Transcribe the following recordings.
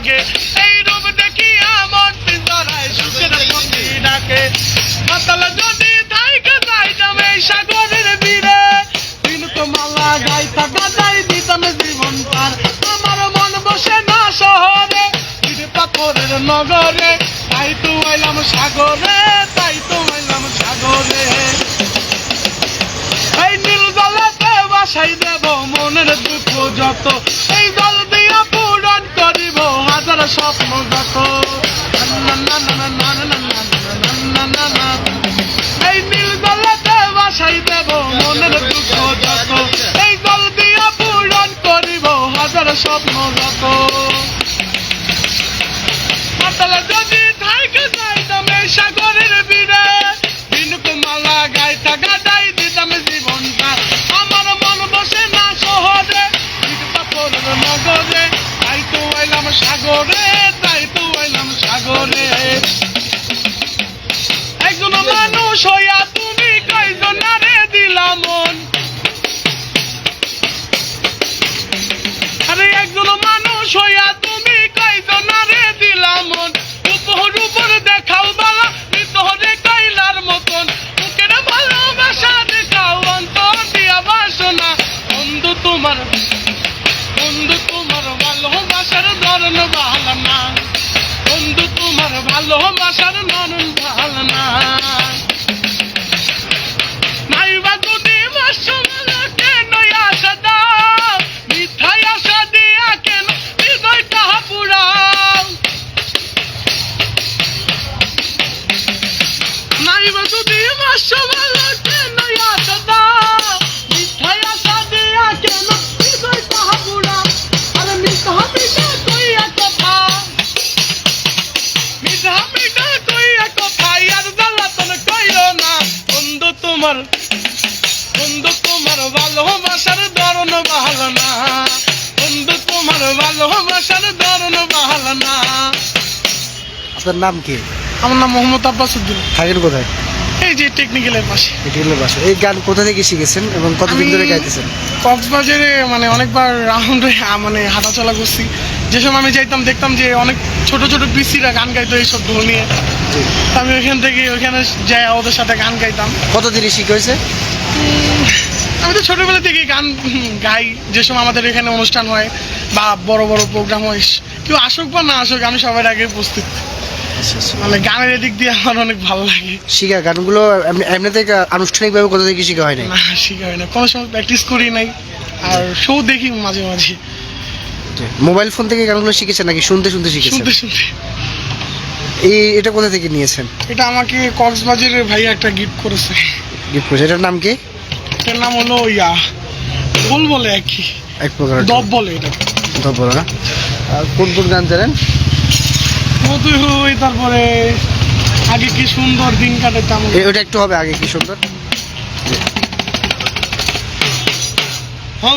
লাগে। এই রূপ দেখি আমার পিঞ্জরায় সুখের পক্ষী ডাকে মাতাল যদি থাইকে সাগরের বীরে দিন তো মালা দিতাম জীবন পার। আমার মন বসে না শহরে পাথরের নগরে। তাই তো আইলাম সাগরে, তাই তো আইলাম সাগরে। এই নীল জলেতে বাসাই দেব মনের দুঃখ যত। এই স্বপ্ন যত এই নীল গলাতে বাসাই দেব মনের দুঃখ যত এই গল দিয়া পূরণ করিব হাজার স্বপ্ন সাগরে, তাই তো আইলাম সাগরে। একজন মানুষ হইয়া তুমি কয়জন রে দিলাম আরে একজন মানুষ হইয়া বন্ধু তোমার বন্ধু তোমার ভালোবাসার ধরন না। বন্ধু তোমার ভালোবাসার ধরন ভালো না। আপনার নাম কি? আমার নাম মোহাম্মদ আব্বাস উদ্দিন। থাকেন কোথায়? এই যে টেকনিক্যালের পাশে। এটিএলের বাসা এই গান কোথা থেকে শিখেছেন এবং কতদিন ধরে গাইতেছেন? কক্সবাজারে মানে অনেকবার রাউন্ডে মানে হাঁটাচলা করছি। যে সময় আমি যাইতাম দেখতাম যে অনেক ছোট ছোট পিসিরা গান গাইতো এইসব ঢোল নিয়ে। আমি ওইখান থেকে ওইখানে যাই ওদের সাথে গান গাইতাম। কতদিনই শিখে হয়েছে? আমি তো ছোটবেলা থেকে গান গাই। যে সময় আমাদের এখানে অনুষ্ঠান হয় বা বড় বড় প্রোগ্রাম হয় কেউ আসুক বা না আসুক আমি সবার আগে উপস্থিত। মানে গানের এদিক দিয়ে আমার অনেক ভালো লাগে। শিখা গানগুলো এমনি- এমনিতে গা- আনুষ্ঠানিকভাবে কোথা থেকে শিখা হয় নাই? না শিখা হয় না কোনো সময় প্র্যাকটিস করি নাই। আর শো দেখি মাঝে মাঝে। মোবাইল ফোন থেকে গানগুলো শিখেছেন নাকি শুনতে শুনতে শিখেছেন? শুনতে শুনতে। এই এটা কোথা থেকে নিয়েছেন? এটা আমাকে কক্সবাজারের ভাই একটা গিফট করেছে। গিফট করেছে। এটার নাম কি? এটার নাম হলো ইয়া বল বলে আর কি। এক প্রকার দব বলে এটা দব্বর না? আর কোন কোন গান জানেন? মধু হই তারপরে আগে কি সুন্দর দিন কাটাতাম ওটা একটু হবে আগে কি সুন্দর?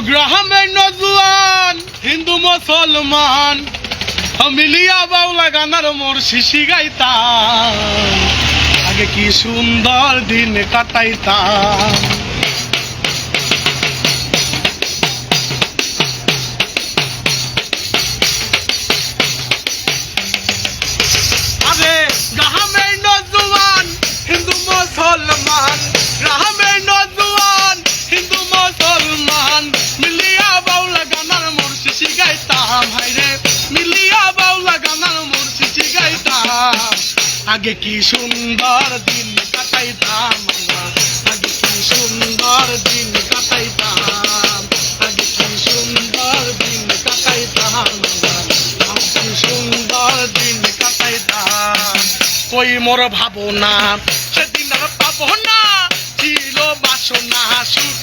গ্রামের নজওয়ান হিন্দু মুসলমান মিলিয়া বাউলা গানার মোর শিশি গাইতাম। আগে কি সুন্দর দিন কাটাইতাম। আগে কি সুন্দর দিন কাটাইতাম আগে কি সুন্দর দিন কাটাইতাম? আগে কি সুন্দর দিন কাটাইতাম কি সুন্দর দিন কাটাইতাম? কই মোর ভাবনা? সেদিন আর পাবো না। ছিল বাসনা সুখী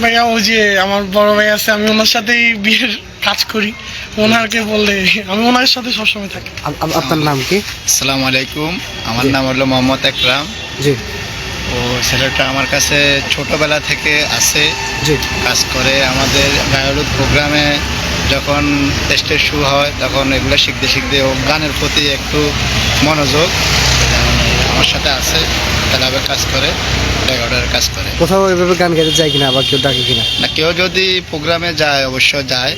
ভাইয়া ওই যে আমার বড় ভাই আছে আমি ওনার সাথেই বিয়ের কাজ করি। ওনাকে বললে আমি ওনার সাথে সবসময় থাকি। আপ- আপ- আপনার নাম কি? আসসালামু আলাইকুম। আমার নাম হলো মোহাম্মদ একরাম। জি। ও ছেলেটা আমার কাছে ছোটবেলা থেকে আছে। জি। কাজ করে আমাদের গায়রুদ প্রোগ্রামে যখন টেস্টের শু হয় তখন এগুলো শিখতে শিখতে ও গানের প্রতি একটু মনোযোগ। আমার সাথে আছে ক্লাবে কাজ করে রেকর্ডের কাজ করে। কোথাও এভাবে গান গাইতে যায় কিনা আবার কেউ ডাকে কিনা? না কেউ যদি প্রোগ্রামে যায় অবশ্য যায়।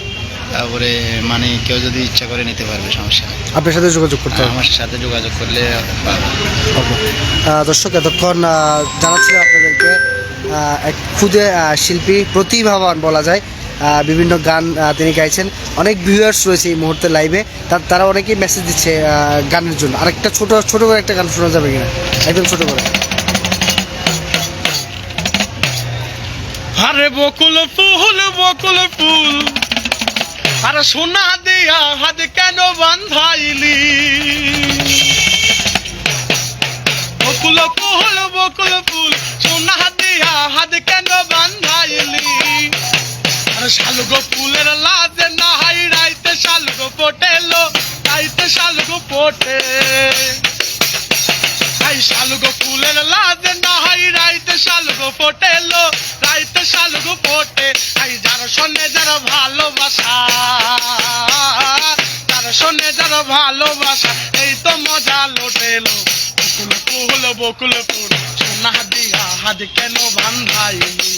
তারপরে মানে কেউ যদি ইচ্ছা করে নিতে পারবে সমস্যা নেই। আপনার সাথে যোগাযোগ করতে হবে? আমার সাথে যোগাযোগ করলে পাবে দর্শক এতক্ষণ আহ, জানাচ্ছিলাম আপনাদেরকে এক খুদে শিল্পী প্রতিভাবান বলা যায়। বিভিন্ন গান তিনি গাইছেন। অনেক ভিউয়ার্স রয়েছে এই মুহূর্তে লাইভে তারা অনেকেই মেসেজ দিচ্ছে গানের জন্য। আরেকটা ছোট ছোট করে একটা গান শোনা যাবে কিনা? একদম ছোট করে। আরে বকুল ফুল বকুল ফুল। আরে সোনা দিয়া হাত পটে আই শালগো ফুলের লাজে নাহাই রাইতে শালগো ফোটেলো, রাইতে শালগো ফোটে। আই যার শোনে যার ভালোবাসা, যার শোনে যার ভালোবাসা, এই তো মজা লোটেলো। বকুল ফুল বকুল ফুল, সোনা দিয়া হাত কেন বান্ধাইলি?